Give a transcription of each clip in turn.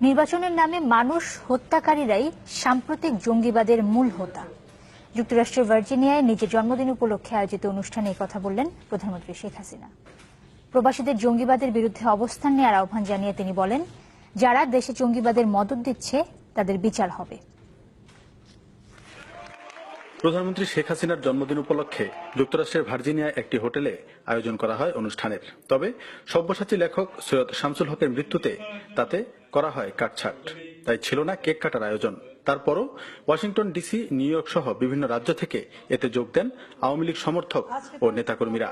নির্বাচনের নামে মানুষ হত্যাকারীরাই সাম্প্রতিক জঙ্গিবাদের মূল হোতা। যুক্তরাষ্ট্রের ভার্জিনিয়ায় নিজের জন্মদিন উপলক্ষে আয়োজিত অনুষ্ঠানে কথা বললেন প্রধানমন্ত্রী শেখ হাসিনা। প্রবাসীদের জঙ্গিবাদের বিরুদ্ধে অবস্থান নেওয়ার আহ্বান জানিয়ে তিনি বলেন, যারা দেশে জঙ্গিবাদের মদত দিচ্ছে, তাদের বিচার হবে। প্রধানমন্ত্রী শেখ হাসিনার জন্মদিন উপলক্ষে যুক্তরাষ্ট্রের ভার্জিনিয়ায় একটি হোটেলে আয়োজন করা হয় অনুষ্ঠানের। তবে সব্যসাচী লেখক সৈয়দ শামসুল হকের মৃত্যুতে তাতে করা হয় কাটছাট। তাই ছিল না কেক কাটার আয়োজন। তারপরও ওয়াশিংটন ডিসি নিউ ইয়র্ক সহ বিভিন্ন রাজ্য থেকে এতে যোগ দেন আওয়ামী লীগ সমর্থক ও নেতাকর্মীরা।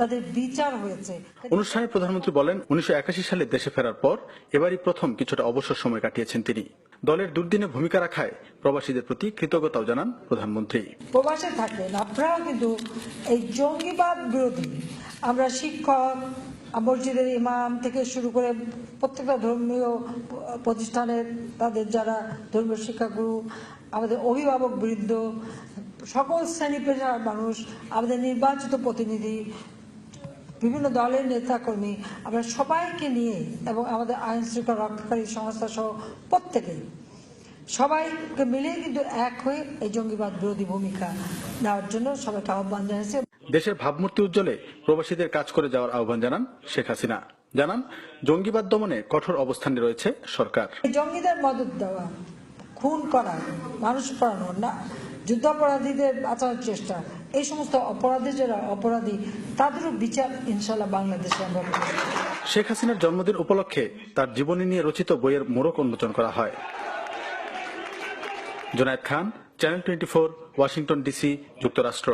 তাদের বিচার হয়েছে। অনুষ্ঠানে প্রধানমন্ত্রী বলেন উনিশশো একাশি সালে দেশে ফেরার পর এবারই প্রথম কিছুটা অবসর সময় কাটিয়েছেন তিনি। দলের দুর্দিনে ভূমিকা রাখায় প্রবাসীদের প্রতি কৃতজ্ঞতাও জানান প্রধানমন্ত্রী। প্রবাসে থাকেন আপনারাও কিন্তু এই জঙ্গিবাদ বিরোধী আমরা শিক্ষক, মসজিদের ইমাম থেকে শুরু করে প্রত্যেকটা ধর্মীয় প্রতিষ্ঠানের তাদের যারা ধর্মীয় শিক্ষাগুরু, আমাদের অভিভাবক বৃদ্ধ সকল শ্রেণি পেশার মানুষ, আমাদের নির্বাচিত প্রতিনিধি, বিভিন্ন দলের নেতাকর্মী, আমরা সবাইকে নিয়ে এবং আমাদের আইন শৃঙ্খলা রক্ষাকারী সংস্থা সহ প্রত্যেকেই সবাইকে মিলে কিন্তু এক হয়ে এই জঙ্গিবাদ বিরোধী ভূমিকা নেওয়ার জন্য সবাইকে আহ্বান জানিয়েছে। দেশের ভাবমূর্তি উজ্জ্বলে প্রবাসীদের কাজ করে যাওয়ার আহ্বান জানান শেখ হাসিনা। জানান জঙ্গিবাদ দমনে কঠোর অবস্থানে রয়েছে সরকার। জঙ্গিদের মদত দেওয়া খুন করা মানুষ পড়ানো না যুদ্ধাপরাধীদের বাঁচানোর চেষ্টা এই সমস্ত অপরাধী যারা অপরাধী তাদেরও বিচার ইনশাল্লাহ বাংলাদেশে আমরা শেখ হাসিনার জন্মদিন উপলক্ষে তার জীবনী নিয়ে রচিত বইয়ের মোড়ক উন্মোচন করা হয়। Junayed Khan channel twenty Washington DC যুক্তরাষ্ট্র।